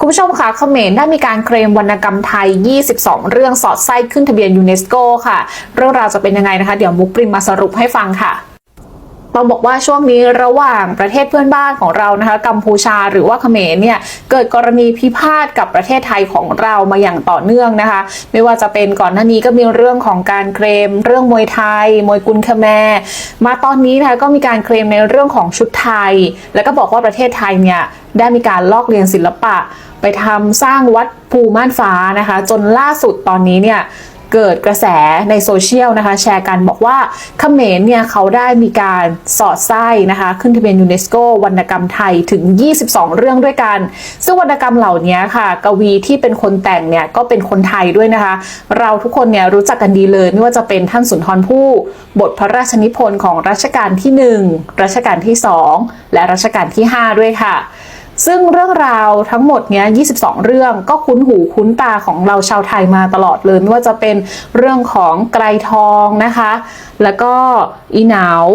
คุณผู้ชมคะเขมรได้มีการเคลมวรรณกรรมไทย 22 เรื่องสอดไส้ขึ้นทะเบียนยูเนสโกค่ะ เรื่องราวจะเป็นยังไงนะคะ เดี๋ยวมุกปริมมาสรุปให้ฟังค่ะ ต้องบอกว่าช่วงนี้ระหว่างประเทศเพื่อนบ้านของเรานะคะกัมพูชาหรือว่าเขมรเนี่ยเกิดกรณีพิพาทกับประเทศไทยของเรามาอย่างต่อเนื่องนะคะ ไม่ว่าจะเป็นก่อนหน้านี้ก็มีเรื่องของการเคลมเรื่องมวยไทย มวยกุนคแมรมาตอนนี้นะคะก็มีการเคลมในเรื่องของชุดไทย แล้วก็บอกว่าประเทศไทยเนี่ยได้มีการลอกเลียนศิลปะ ไปทำสร้างวัดภูม่านฟ้านะคะ จนล่าสุดตอนนี้เนี่ย เกิดกระแสในโซเชียลนะคะ แชร์กันบอกว่าเขมรเนี่ยเขาได้มีการสอดไส้นะคะ ขึ้นทะเบียนยูเนสโกวรรณกรรมไทยถึง 22 เรื่องด้วยกัน ซึ่งวรรณกรรมเหล่านี้ค่ะ กวีที่เป็นคนแต่งเนี่ยก็เป็นคนไทยด้วยนะคะ เราทุกคนเนี่ยรู้จักกันดีเลย ไม่ว่าจะเป็นท่านสุนทรภู่บทพระราชนิพนธ์ของรัชกาลที่ 1 รัชกาลที่ 2 และรัชกาลที่ 5 ด้วยค่ะ ซึ่งเรื่องราวทั้งหมดเนี้ย 22 เรื่องก็คุ้นหูคุ้นตาของเราชาวไทยมาตลอดเลยไม่ว่าจะเป็นเรื่องของไกรทองนะคะ แล้วก็อีหนาว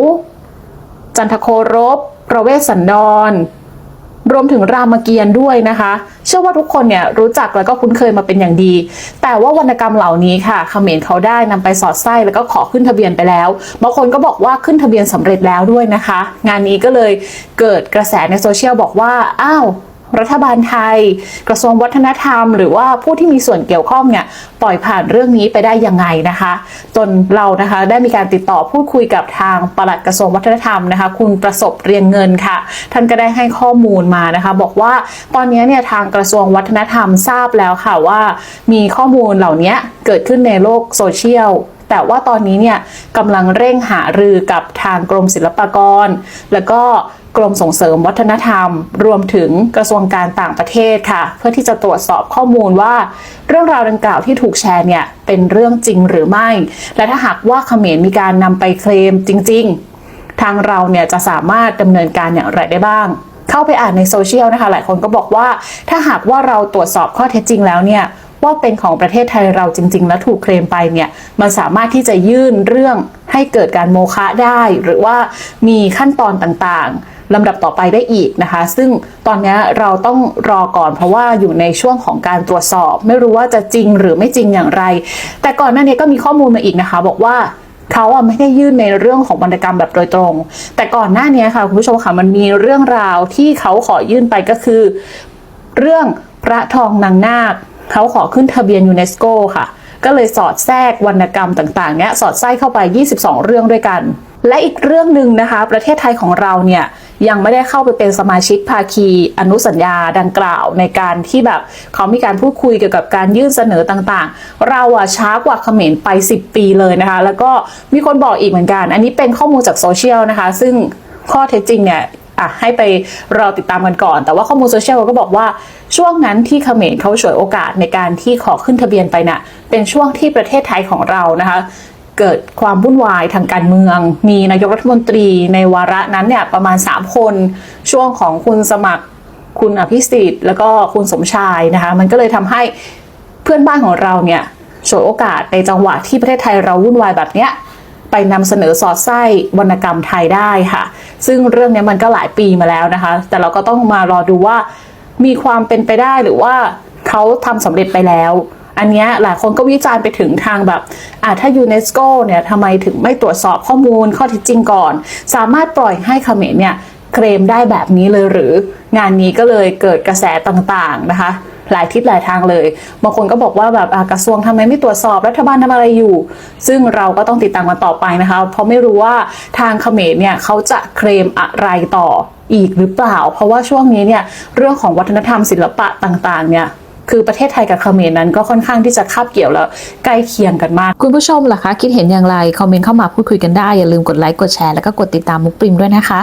จันทโครบ ประเวศสันดร รวมถึงรามเกียรติ์ด้วยนะคะ เชื่อว่าทุกคนเนี่ยรู้จักแล้วก็คุ้นเคยมาเป็นอย่างดี แต่ว่าวรรณกรรมเหล่านี้ค่ะเขมรเขาได้นำไปสอดไส้แล้วก็ขอขึ้นทะเบียนไปแล้วบางคนก็บอกว่าขึ้นทะเบียนสำเร็จแล้วด้วยนะคะ งานนี้ก็เลยเกิดกระแสในโซเชียลบอกว่าอ้าว รัฐบาลไทย กระทรวงวัฒนธรรม หรือว่าผู้ที่มีส่วนเกี่ยวข้องเนี่ยปล่อยผ่านเรื่องนี้ไปได้ยังไงนะคะ จนเรานะคะได้มีการติดต่อพูดคุยกับทางปลัดกระทรวงวัฒนธรรมนะคะ คุณประสบเรียงเงินค่ะ ท่านก็ได้ให้ข้อมูลมานะคะ บอกว่าตอนนี้เนี่ยทางกระทรวงวัฒนธรรมทราบแล้วค่ะว่า มีข้อมูลเหล่านี้เกิดขึ้นในโลกโซเชียล แต่ว่าตอนนี้เนี่ยกำลังเร่งหารือกับทางกรมศิลปากร แล้วก็กรมส่งเสริมวัฒนธรรม รวมถึงกระทรวงการต่างประเทศค่ะ เพื่อที่จะตรวจสอบข้อมูลว่า เรื่องราวดังกล่าวที่ถูกแชร์เนี่ยเป็นเรื่องจริงหรือไม่ และถ้าหากว่าเขมรมีการนำไปเคลมจริง ๆ ทางเราเนี่ยจะสามารถดำเนินการอย่างไรได้บ้าง เข้าไปอ่านในโซเชียลนะคะ หลายคนก็บอกว่า ถ้าหากว่าเราตรวจสอบข้อเท็จจริงแล้วเนี่ย ว่าเป็นของประเทศไทยเราจริง ๆ แล้วถูกเคลมไปเนี่ยมันสามารถที่จะยื่นเรื่องให้เกิดการโมฆะได้ หรือว่ามีขั้นตอนต่างๆลำดับต่อไปได้อีกนะคะ ซึ่งตอนนี้เราต้องรอก่อนเพราะว่าอยู่ในช่วงของการตรวจสอบ ไม่รู้ว่าจะจริงหรือไม่จริงอย่างไร แต่ก่อนหน้านี้ก็มีข้อมูลมาอีกนะคะ บอกว่าเขาอะไม่ได้ยื่นในเรื่องของวรรณกรรมแบบโดยตรง แต่ก่อนหน้านี้ค่ะคุณผู้ชมค่ะมันมีเรื่องราวที่เขาขอยื่นไปก็คือ เรื่องพระทองนางนาค เขาขอขึ้นทะเบียนยูเนสโกค่ะ ก็เลยสอดแทรกวรรณกรรมต่างๆเนี้ยสอดไส้เข้าไป 22 เรื่องด้วยกัน และอีกเรื่องหนึ่งนะคะ ประเทศไทยของเราเนี่ยยังไม่ได้เข้าไปเป็นสมาชิกภาคีอนุสัญญาดังกล่าวในการที่แบบเขามีการพูดคุยเกี่ยวกับการยื่นเสนอต่างๆ เราอะช้ากว่าเขมรไป 10 ปีเลยนะคะ แล้วก็มีคนบอกอีกเหมือนกัน อันนี้เป็นข้อมูลจากโซเชียลนะคะ ซึ่งข้อเท็จจริงเนี่ย อะให้ไปรอติดตามกันก่อน แต่ว่าข้อมูลโซเชียลก็บอกว่าช่วงนั้นที่เขมรเขาฉวยโอกาสในการที่ขอขึ้นทะเบียนไปน่ะเป็นช่วงที่ประเทศไทยของเรานะคะเกิดความวุ่นวายทางการเมือง มีนายกรัฐมนตรีในวาระนั้นเนี่ยประมาณ 3 คน ช่วงของคุณสมัครคุณอภิสิทธิ์แล้วก็คุณสมชายนะคะ มันก็เลยทำให้เพื่อนบ้านของเราเนี่ยฉวยโอกาสในจังหวะที่ประเทศไทยเราวุ่นวายแบบเนี้ย ไปนำเสนอสอดไส้วรรณกรรมไทยได้ค่ะ ซึ่งเรื่องนี้มันก็หลายปีมาแล้วนะคะ แต่เราก็ต้องมารอดูว่ามีความเป็นไปได้หรือว่าเขาทำสำเร็จไปแล้ว อันนี้หลายคนก็วิจารณ์ไปถึงทางแบบอ่าถ้ายูเนสโกเนี่ยทำไมถึงไม่ตรวจสอบข้อมูลข้อเท็จจริงก่อน สามารถปล่อยให้เขมรเนี่ยเคลมได้แบบนี้เลยหรืองานนี้ก็เลยเกิดกระแสต่างๆนะคะ หลายทิศหลายทางเลยบางคนก็บอกว่าแบบกระทรวงทำไมไม่ตรวจสอบรัฐบาลทำอะไรอยู่ ซึ่งเราก็ต้องติดตามกันต่อไปนะคะ เพราะไม่รู้ว่าทางเขมรเนี่ยเขาจะเคลมอะไรต่ออีกหรือเปล่า เพราะว่าช่วงนี้เนี่ยเรื่องของวัฒนธรรมศิลปะต่างๆเนี่ยคือประเทศไทยกับเขมรนั้นก็ค่อนข้างที่จะคาบเกี่ยวแล้วใกล้เคียงกันมาก คุณผู้ชมล่ะคะ คิดเห็นอย่างไร คอมเมนต์เข้ามาพูดคุยกันได้ อย่าลืมกดไลค์กดแชร์แล้วก็กดติดตามมุกปริมด้วยนะคะ